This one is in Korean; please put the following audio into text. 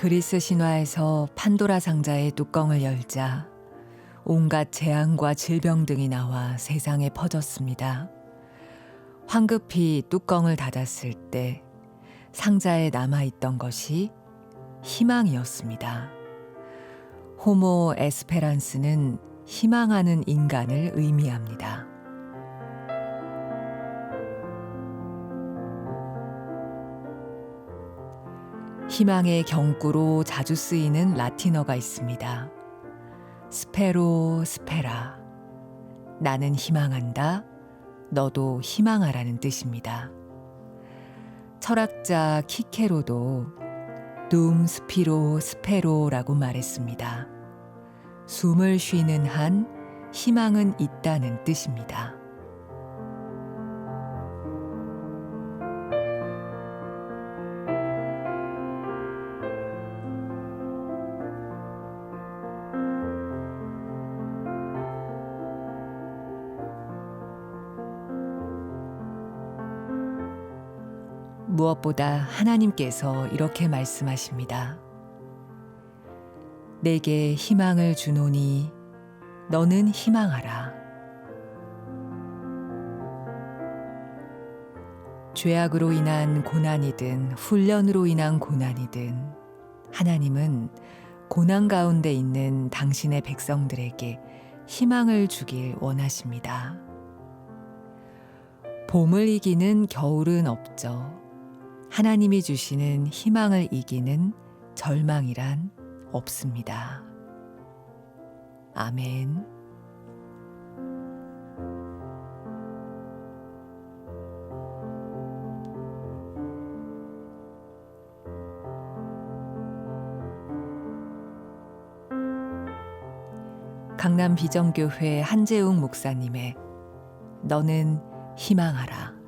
그리스 신화에서 판도라 상자의 뚜껑을 열자 온갖 재앙과 질병 등이 나와 세상에 퍼졌습니다. 황급히 뚜껑을 닫았을 때 상자에 남아있던 것이 희망이었습니다. 호모 에스페란스는 희망하는 인간을 의미합니다. 희망의 경구로 자주 쓰이는 라틴어가 있습니다. 스페로 스페라. 나는 희망한다. 너도 희망하라는 뜻입니다. 철학자 키케로도 둠 스피로 스페로라고 말했습니다. 숨을 쉬는 한 희망은 있다는 뜻입니다. 무엇보다 하나님께서 이렇게 말씀하십니다. 내게 희망을 주노니 너는 희망하라. 죄악으로 인한 고난이든 훈련으로 인한 고난이든 하나님은 고난 가운데 있는 당신의 백성들에게 희망을 주길 원하십니다. 봄을 이기는 겨울은 없죠. 하나님이 주시는 희망을 이기는 절망이란 없습니다. 아멘. 강남 비정교회 한재웅 목사님의 너는 희망하라.